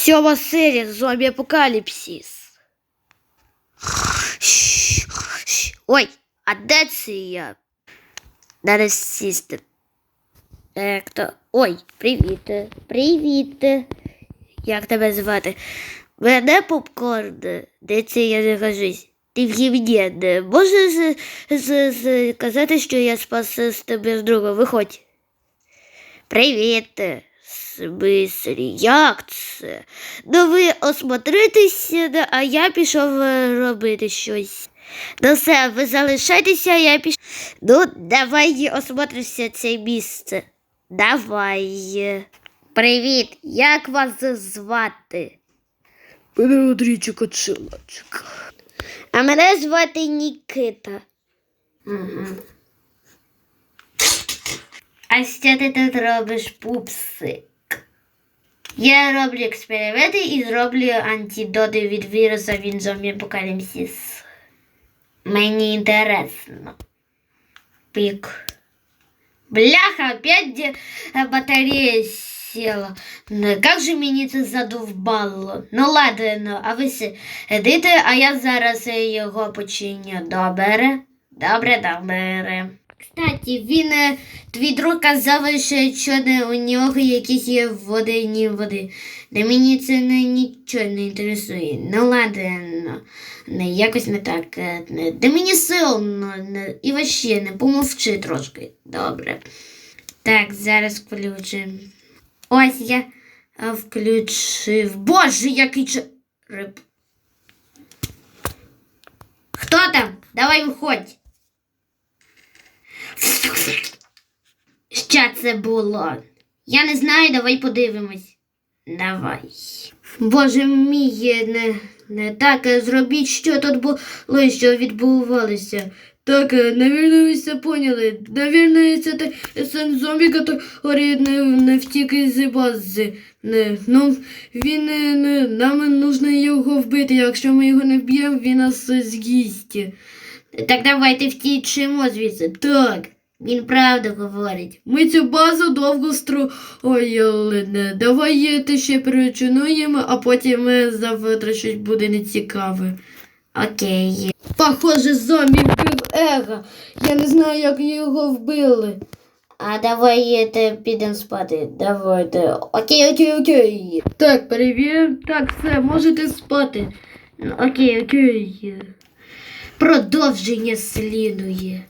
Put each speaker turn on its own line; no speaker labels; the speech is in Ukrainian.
Сьома серія зомбі апокаліпсис. Ой, це я? Зараз сісти. Як то? Ой, привіт. Привіт. Як тебе звати? Мене попкорн. Це я нахожусь? Ти в гімні. Можеш сказати, що я спас з тебе з друга? Виходь. Привіт. Смислі, як це? Ну ви осмотритеся, а я пішов е, робити щось. Ну все, ви залишайтеся, я пішов. Ну, давай осмотримося це місце. Давай. Привіт, як вас звати?
Мене Андрійчик Очилочка.
А мене звати Нікита. А що ти тут робиш, пупсик? Я роблю експерименти і зроблю антидоти від віруса від зомбі-апокаліпсис. Мені інтересно. Пік. Бляха, опять батарея села. Ну, Как же мені це задовбало. Ну ладно, а ви сидите, а я зараз його починю. Добре? Добре, добре. Кстати, він е, твій казав, що, не, у нього якісь є води, ні води. Да мені це не, нічого не інтересує. Ну ладно, не, якось не так. е, Не, да мені сильно не, і вообще не помовчи трошки. Добре. Так, зараз включимо. Ось я включив. Боже, який череп. Хто там? Давай виходь. Що це було? Я не знаю, давай подивимось. Давай. Боже мій, не, не так е, зробіть, що тут було, що відбувалося.
Так, е, навірно, ви все поняли. Навірно, це сен зомбі, який не, не втік із бази. Не, ну, він не, не, нам нужно його вбити. Якщо ми його не вб'ємо, він нас е, з'їсть.
Так давайте втічимо звідси.
Так,
Він правду говорить.
ми цю базу довго строїли. Не. Давай е, ти ще перечинуємо, а потім е, завтра щось буде нецікаве.
Окей.
Похоже, зомбі вбив Ега. Я не знаю, як його вбили.
А давайте підемо спати. Давайте. Окей, окей, окей.
Так, перевіримо. Так, все, можете спати.
Окей, окей. Продовження слідує.